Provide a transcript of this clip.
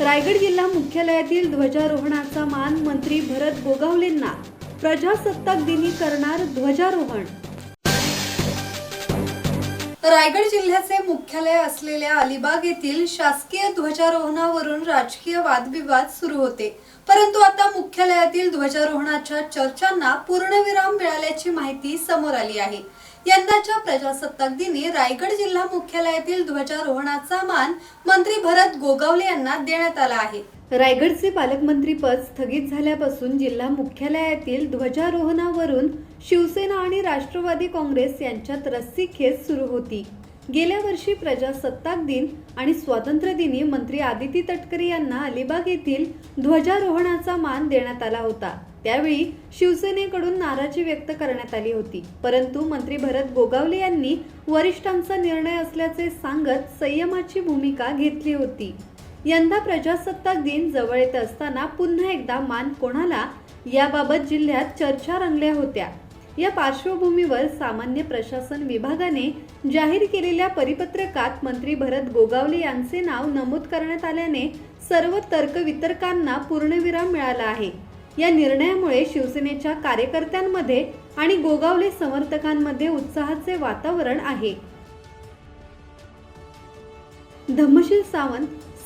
रायगड जिल्हा मुख्यालयातील ध्वजारोहणाचा मान मंत्री भरत गोगावलेंना प्रजासत्ताक दिनी करणार ध्वजारोहण. रायगड जिल्ह्याचे मुख्यालय असलेल्या अलिबाग येथील शासकीय ध्वजारोहणावरून राजकीय वादविवाद सुरू होते. परंतु आता मुख्यालयातील ध्वजारोहणाच्या चर्चांना पूर्णविराम मिळाल्याची माहिती समोर आली आहे. यंदाच्या प्रजासत्ताक दिनी रायगड जिल्हा मुख्यालयातील ध्वजारोहणाचा मान मंत्री भरत गोगावले यांना देण्यात आला आहे. रायगडचे पालकमंत्री पद स्थगित झाल्यापासून जिल्हा मुख्यालयातील ध्वजारोहणावरून शिवसेना आणि राष्ट्रवादी काँग्रेस यांच्यात रस्सीखेच सुरू होती. गेल्या वर्षी प्रजासत्ताक दिन आणि स्वातंत्र्य दिनी मंत्री आदिती तटकरे यांना अलिबाग येथील ध्वजारोहणाचा मान देण्यात आला होता. त्यावेळी शिवसेनेकडून नाराजी व्यक्त करण्यात आली होती. परंतु मंत्री भरत गोगावले यांनी वरिष्ठांचा निर्णय असल्याचे सांगत संयमाची भूमिका घेतली होती. यंदा प्रजासत्ताक दिन जवळ येत असताना पुन्हा एकदा मान कोणाला? याबाबत जिल्ह्यात चर्चा रंगल्या होत्या. या पार्श्वभूमीवर सामान्य प्रशासन विभागाने जाहीर केलेल्या परिपत्रकात मंत्री भरत गोगावले यांचे नाव नमूद करण्यात आल्याने सर्व तर्कवितर्कांना पूर्णविराम मिळाला आहे. या निर्णयामुळे शिवसेनेच्या कार्यकर्त्यांमध्ये आणि गोगावले समर्थकांमध्ये उत्साहाचे वातावरण आहे. धम्मशील सावंत